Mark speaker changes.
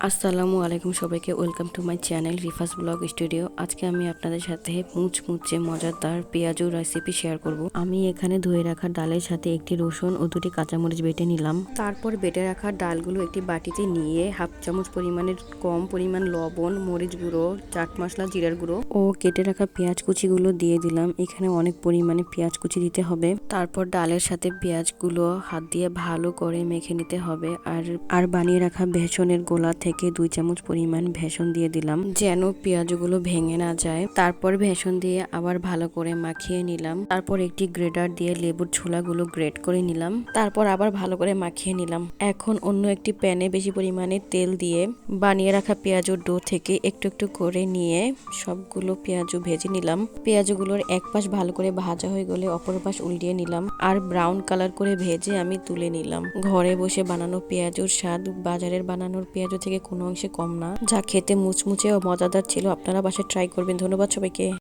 Speaker 1: আসসালামু আলাইকুম সবাইকে, welcome to my channel Rifas vlog studio. আজকে আমি আপনাদের সাথে মুচমুচে, মজাদার পেঁয়াজু রেসিপি শেয়ার করব। আমি এখানে ধুয়ে রাখা ডালের সাথে একটি রসুন ও দুটি কাঁচামরিচ বেটে নিলাম। তারপর বেটে রাখা ডালগুলো একটি বাটিতে নিয়ে হাফ চামচ পরিমাণের কম পরিমাণ লবণ, মরিচ গুঁড়ো, চাট মশলা, জিরার গুঁড়ো ও কেটে রাখা পেঁয়াজ কুচিগুলো দিয়ে দিলাম। এখানে অনেক পরিমাণে পেঁয়াজ কুচি দিতে হবে। তারপর ডালের সাথে পেঁয়াজগুলো হাত দিয়ে ভালো করে মেখে নিতে হবে। আর আর বানিয়ে রাখা বেসনের গোলা থেকে দুই চামচ পরিমাণ ভেষণ দিয়ে দিলাম। যেন পেঁয়াজগুলো ভেঙে না যায়। তারপর ভেষণ দিয়ে আবার ভালো করে মাখিয়ে নিলাম। তারপর একটি গ্রেটার দিয়ে লেবুর ছোলাগুলো গ্রেট করে নিলাম। তারপর আবার ভালো করে মাখিয়ে নিলাম। এখন অন্য একটি প্যানে বেশি পরিমাণে তেল দিয়ে বানিয়ে রাখা পেঁয়াজুর ডো থেকে একটু একটু করে নিয়ে সবগুলো পেঁয়াজু ভেজে নিলাম। পেঁয়াজগুলোর এক পাশ ভালো করে ভাজা হয়ে গেলে অপর পাশ উল্টিয়ে নিলাম। আর ব্রাউন কালার করে ভেজে আমি তুলে নিলাম। ঘরে বসে বানানো পেঁয়াজুর স্বাদ, বাজারের বানানোর পেঁয়াজু থেকে কোনো অংশে কম না। যা খেতে মুচমুচে ও মজাদার ছিল। আপনারা বাসায় ট্রাই করবেন। ধন্যবাদ সবাইকে।